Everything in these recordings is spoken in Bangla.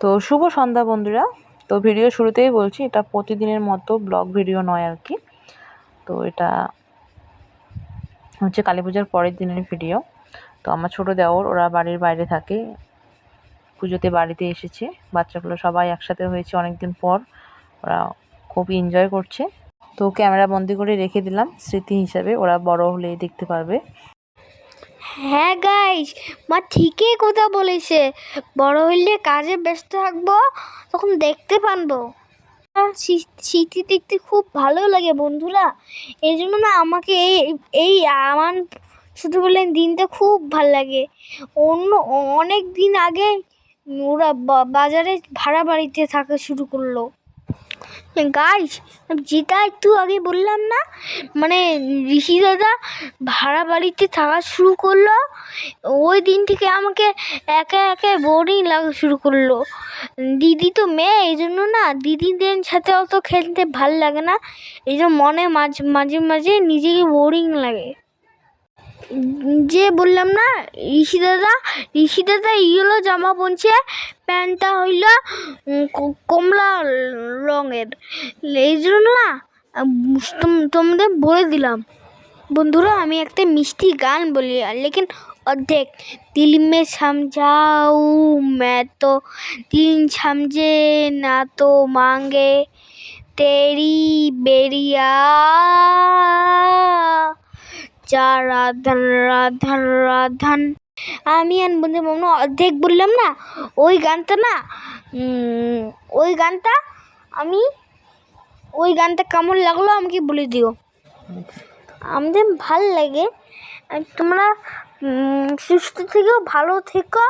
তো শুভ সন্ধ্যা বন্ধুরা। তো ভিডিও শুরুতেই বলছি, এটা প্রতিদিনের মতো ব্লগ ভিডিও নয় আর কি। তো এটা হচ্ছে কালী পূজার পরের দিনের ভিডিও তো আমার ছোটো দেওর, ওরা বাড়ির বাইরে থাকে। পুজোতে বাড়িতে এসেছে। বাচ্চাগুলো সবাই একসাথে হয়েছে অনেক দিন পর। ওরা খুব এনজয় করছে। তো ক্যামেরা বন্দি করে রেখে দিলাম, স্মৃতি হিসাবে। ওরা বড় হলেই দেখতে পারবে। হ্যাঁ গাইস মা ঠিকই কথা বলেছে। বড় হইলে কাজে ব্যস্ত থাকব, তখন দেখতে পানবো। স্মৃতি দেখতে খুব ভালো লাগে বন্ধুরা। এই জন্য না আমাকে এই এই আমার ছোটোবেলার দিনটা খুব ভালো লাগে। অন্য, অনেক দিন আগে ওরা বাজারে ভাড়া বাড়িতে থাকা শুরু করল। গাইস যেটা একটু আগে বললাম না মানে ঋষি দাদা ভাড়া বাড়িতে থাকা শুরু করল, ওই দিন থেকে আমাকে একে একে বোরিং লাগা শুরু করল। দিদি তো মেয়ে, এই জন্য না দিদিদের সাথে অত খেলতে ভালো লাগে না, এই জন্য মনে মাঝে মাঝে মাঝে নিজেকে বোরিং লাগে। যে বললাম না, ঋষি দাদা ঋষি দাদা ইয়েলো জামা পরছে প্যান্টটা হইল কমলা রঙের। এই জন্য না তোমাদের বলে দিলাম। বন্ধুরা, আমি একটা মিষ্টি গান বলি লেকিন অর্ধেক। দিল মে সমঝাও, মে তো তিন সমঝে, না তো মাঙ্গে। তেরি বেরিয়া যা রাধান রাধান রাধান। আমি আর বন্ধু মামা অর্ধেক বললাম না, ওই গানটা না ওই গানটা আমি, ওই গানটা কেমন লাগল আমাকে বলে দিও। আমাদের ভালো লাগে। তোমরা সুস্থ থেকেও ভালো থেকো।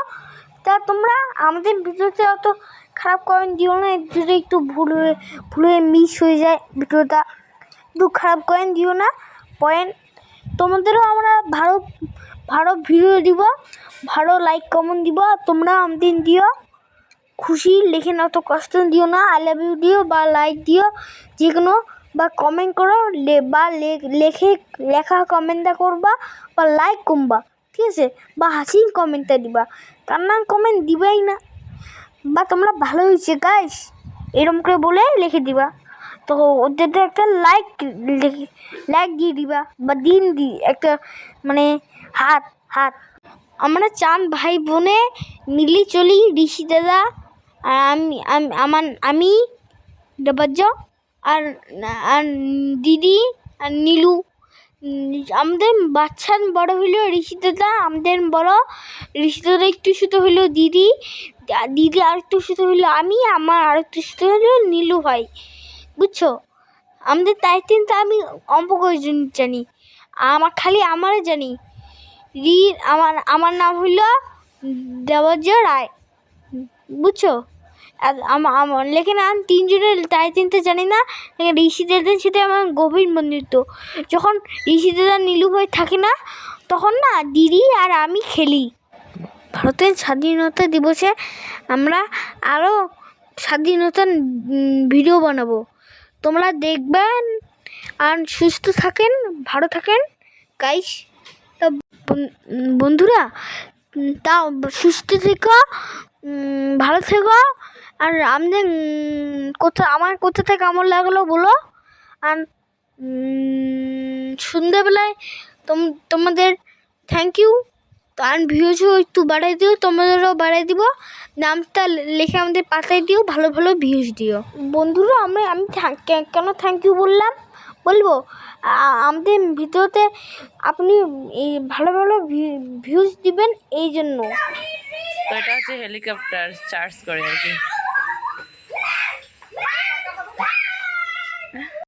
তা তোমরা আমাদের ভিডিওতে অত খারাপ কমেন্ট দিও না যদি একটু ভুল হয়ে ভুল হয়ে মিস হয়ে যায় ভিডিওটা। একটু খারাপ কমেন্ট দিও না পয়েন্ট তোমাদেরও আমরা ভালো ভালো ভিডিও দিব, ভালো লাইক কমেন্ট দিব, তোমরা আমাদের দিও। খুশি, লিখে না তো কষ্ট দিও না আই লাভ ইউ দিও বা লাইক দিও যে কোনো বা কমেন্ট করো বা লেখে লেখা কমেন্টটা করবা বা লাইক কমবা ঠিক আছে? বা হাসি কমেন্টটা দিবা। কান্না কমেন্ট দিবাই না। বা তোমরা ভালো হয়েছে গাইস এরম করে বলে লিখে দিবা। তো ওদের একটা লাইক লাইক দিয়ে দিবা বা দিন দি একটা মানে হাত হাত আমরা চান ভাই বোনে মিলি চলি ঋষি দাদা আর আমি আমার আমি দেবাজ্য আর আর দিদি আর নীলু আমাদের বাচ্চা বড় হইল ঋষি দাদা আমাদের বড় ঋষি দাদা একটু শুধু হইল দিদি দিদি আর একটু হইল আমি আমার আর একটু শুধু হইল নীলু ভাই বুঝছ? আমাদের তাই তিনটা আমি অল্প কয়েকজন জানি। আমার, খালি আমারই জানি। রি আমার আমার নাম হইল দেবজ্য রায়। বুঝছ? আমার লেকিন আমি তিনজনের, তাই তিনটে জানি না ঋষি দাদার সাথে আমার গভীর বন্ধুত্ব যখন ঋষি দাদা নীলু ভাই থাকে না, তখন না দিদি আর আমি খেলি। ভারতের স্বাধীনতা দিবসে আমরা আরও স্বাধীনতার ভিডিও বানাবো। তোমরা দেখবেন আর সুস্থ থাকেন, ভালো থাকেন গাইস তা বন- বন্ধুরা তাও সুস্থ থেকো ভালো থেকো, আর আমাদের কোথা, আমার কোথাটা কেমন লাগল বলো? আর সন্ধ্যাবেলায় তোম, তোমাদের থ্যাংক ইউ তো আর ভিউজও একটু বাড়াই দিও তোমাদেরও বাড়াই দিব। নামটা লিখে আমাদের পাতায় দিও ভালো ভালো ভিউজ দিও। বন্ধুরা আমি আমি থ্যাংক- কেন থ্যাংক ইউ বললাম? বলব আমাদের ভিডিওতে আপনি এই ভালো ভালো ভিউজ দিবেন এই জন্য। তো এটা হচ্ছে হেলিকপ্টার চার্জ করে আর কি।